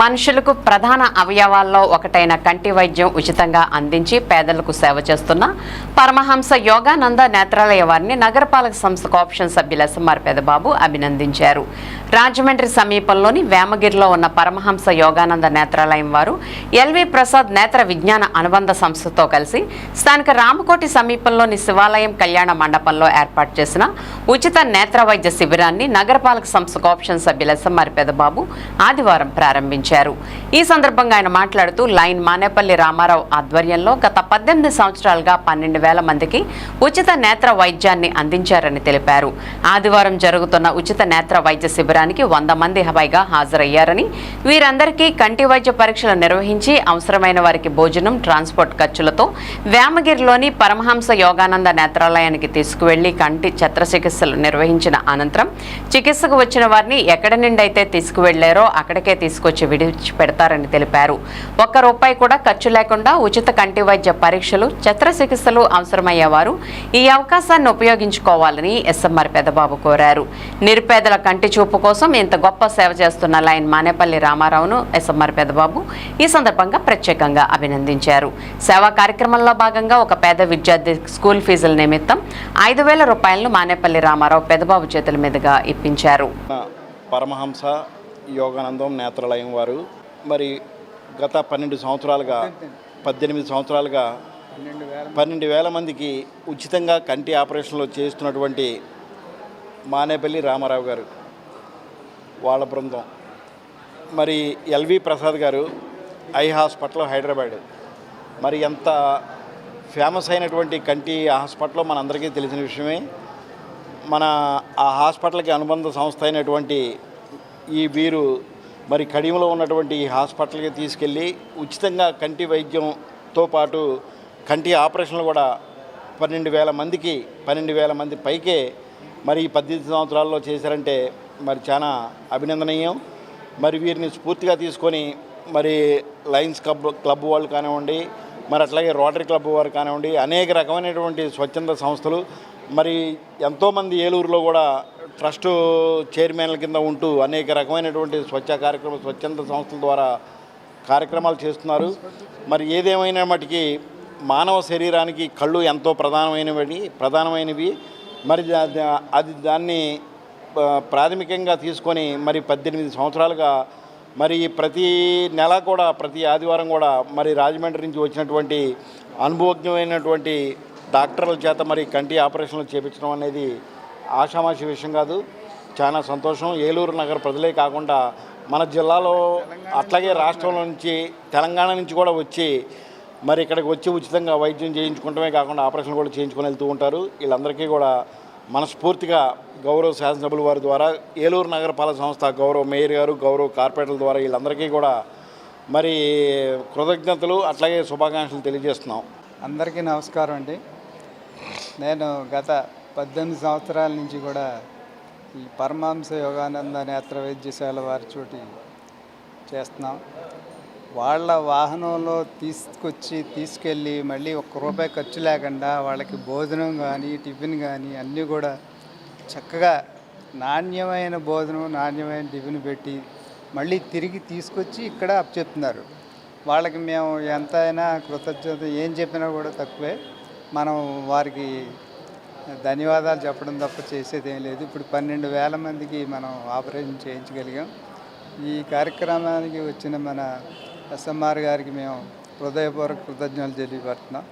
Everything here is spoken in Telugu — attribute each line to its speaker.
Speaker 1: మనుషులకు ప్రధాన అవయవాల్లో ఒకటైన కంటి వైద్యం ఉచితంగా అందించి పేదలకు సేవ చేస్తున్న పరమహంస యోగానంద నేత్రాలయ వారిని నగరపాలక సంస్థ కోఆప్షన్ సభ్యుల ఎస్ఎంఆర్ పెదబాబు అభినందించారు. రాజమండ్రి సమీపంలోని వేమగిరిలో ఉన్న పరమహంస యోగానంద నేత్రాలయం వారు ఎల్వి ప్రసాద్ నేత్ర విజ్ఞాన అనుబంధ సంస్థతో కలిసి స్థానిక రామకోటి సమీపంలోని శివాలయం కళ్యాణ మండపంలో ఏర్పాటు చేసిన ఉచిత నేత్ర వైద్య శిబిరాన్ని నగరపాలక సంస్థ కోఆప్షన్ సభ్యుల ఎస్ఎంఆర్ పెదబాబు ఆదివారం ప్రారంభించారు. ఈ సందర్భంగా ఆయన మాట్లాడుతూ లైన్ మానేపల్లి రామారావు ఆధ్వర్యంలో గత పద్దెనిమిది సంవత్సరాలుగా పన్నెండు వేల మందికి ఉచిత నేత్ర వైద్యాన్ని అందించారని తెలిపారు. ఆదివారం జరుగుతున్న ఉచిత నేత్ర వైద్య శిబిరానికి వంద మంది హవాయిగా హాజరయ్యారని వీరందరికీ కంటి వైద్య పరీక్షలు నిర్వహించి అవసరమైన వారికి భోజనం ట్రాన్స్పోర్ట్ ఖర్చులతో వేమగిరిలోని పరమహంస యోగానంద నేత్రాలయానికి తీసుకువెళ్ళి కంటి చికిత్సలు నిర్వహించిన అనంతరం చికిత్సకు వచ్చిన వారిని ఎక్కడి నుండి అయితే తీసుకువెళ్ళారో అక్కడికే తీసుకొచ్చి విడిచిపెడతారని తెలిపారు. ఒక్క రూపాయి కూడా ఖర్చు లేకుండా ఉచిత కంటి వైద్య పరీక్షలు చికిత్సలు అవసరమయ్యేవారు ఈ అవకాశాన్ని ఉపయోగించుకోవాలని ఎస్ఎంఆర్ పెదబాబు కోరారు. నిరుపేదల కంటి చూపు కోసం ఇంత గొప్ప సేవ చేస్తున్న లైన్ మానేపల్లి రామారావును ఎస్ఎంఆర్ పెదబాబు ఈ సందర్భంగా ప్రత్యేకంగా అభినందించారు. సేవా కార్యక్రమంలో భాగంగా ఒక పేద విద్యార్థి స్కూల్ ఫీజుల నిమిత్తం ఐదు వేల రూపాయలను మానేపల్లి రామారావు పెదబాబు చేతుల మీదుగా ఇప్పించారు.
Speaker 2: పరమహంస యోగానందం నేత్రాలయం వారు. మరి గత పన్నెండు సంవత్సరాలుగా పద్దెనిమిది సంవత్సరాలుగా పన్నెండు వేల మందికి ఉచితంగా కంటి ఆపరేషన్లు చేస్తున్నటువంటి మానేపల్లి రామారావు గారు వాళ్ళ బృందం. మరి ఎల్వి ప్రసాద్ గారు ఐ హాస్పిటల్ హైదరాబాద్. మరి ఎంత ఫేమస్ అయినటువంటి కంటి హాస్పిటల్ మనందరికీ తెలిసిన విషయమే మన ఆ హాస్పిటల్కి అనుబంధ సంస్థ అయినటువంటి ఈ వీరు మరి కడియంలో ఉన్నటువంటి ఈ హాస్పిటల్కి తీసుకెళ్ళి ఉచితంగా కంటి వైద్యంతో పాటు కంటి ఆపరేషన్లు కూడా పన్నెండు వేల మందికి పన్నెండు వేల మంది పైకే మరి ఈ పద్దెనిమిది సంవత్సరాల్లో చేశారంటే మరి చాలా అభినందనీయం. మరి వీరిని స్ఫూర్తిగా తీసుకొని మరి లయన్స్ క్లబ్ క్లబ్ వాళ్ళు కానివ్వండి మరి అట్లాగే రోటరీ క్లబ్ వారు కానివ్వండి అనేక రకమైనటువంటి స్వచ్ఛంద సంస్థలు మరి ఎంతోమంది ఏలూరులో కూడా ట్రస్ట్ చైర్మన్ల కింద ఉంటూ అనేక రకమైనటువంటి స్వచ్ఛ కార్యక్రమం స్వచ్ఛంద సంస్థల ద్వారా కార్యక్రమాలు చేస్తున్నారు. మరి ఏదేమైనా మటుకి మానవ శరీరానికి కళ్ళు ఎంతో ప్రధానమైనవి ప్రధానమైనవి. మరి అది దాన్ని ప్రాథమికంగా తీసుకొని మరి పద్దెనిమిది సంవత్సరాలుగా మరి ప్రతి నెల కూడా ప్రతి ఆదివారం కూడా మరి రాజమండ్రి నుంచి వచ్చినటువంటి అనుభవజ్ఞమైనటువంటి డాక్టర్ల చేత మరి కంటి ఆపరేషన్లు చేపించడం అనేది ఆషామాషి విషయం కాదు చాలా సంతోషం. ఏలూరు నగర ప్రజలే కాకుండా మన జిల్లాలో అట్లాగే రాష్ట్రంలో నుంచి తెలంగాణ నుంచి కూడా వచ్చి మరి ఇక్కడికి వచ్చి ఉచితంగా వైద్యం చేయించుకుంటమే కాకుండా ఆపరేషన్ కూడా చేయించుకొని వెళ్తూ ఉంటారు. వీళ్ళందరికీ కూడా మనస్ఫూర్తిగా గౌరవ శాసనసభ్యుల వారి ద్వారా ఏలూరు నగరపాలక సంస్థ గౌరవ మేయర్ గారు గౌరవ కార్పొరేటర్ల ద్వారా వీళ్ళందరికీ కూడా మరి కృతజ్ఞతలు అట్లాగే శుభాకాంక్షలు తెలియజేస్తున్నాం.
Speaker 3: అందరికీ నమస్కారం అండి. నేను గత పద్దెనిమిది సంవత్సరాల నుంచి కూడా ఈ పరమాంస యోగానంద నేత్ర వైద్యశాల వారి చోటి చేస్తున్నాం. వాళ్ళ వాహనంలో తీసుకొచ్చి తీసుకెళ్ళి మళ్ళీ ఒక్క రూపాయి ఖర్చు లేకుండా వాళ్ళకి భోజనం కానీ టిఫిన్ కానీ అన్నీ కూడా చక్కగా నాణ్యమైన భోజనం నాణ్యమైన టిఫిన్ పెట్టి మళ్ళీ తిరిగి తీసుకొచ్చి ఇక్కడ చెప్తున్నారు వాళ్ళకి మేము ఎంతైనా కృతజ్ఞత ఏం చెప్పినా కూడా తక్కువే. మనం వారికి ధన్యవాదాలు చెప్పడం తప్ప చేసేది ఏం లేదు. ఇప్పుడు పన్నెండు వేల మందికి మనం ఆపరేషన్ చేయించగలిగాం. ఈ కార్యక్రమానికి వచ్చిన మన ఎస్ఎంఆర్ గారికి మేము హృదయపూర్వక కృతజ్ఞతలు తెలియపడుతున్నాం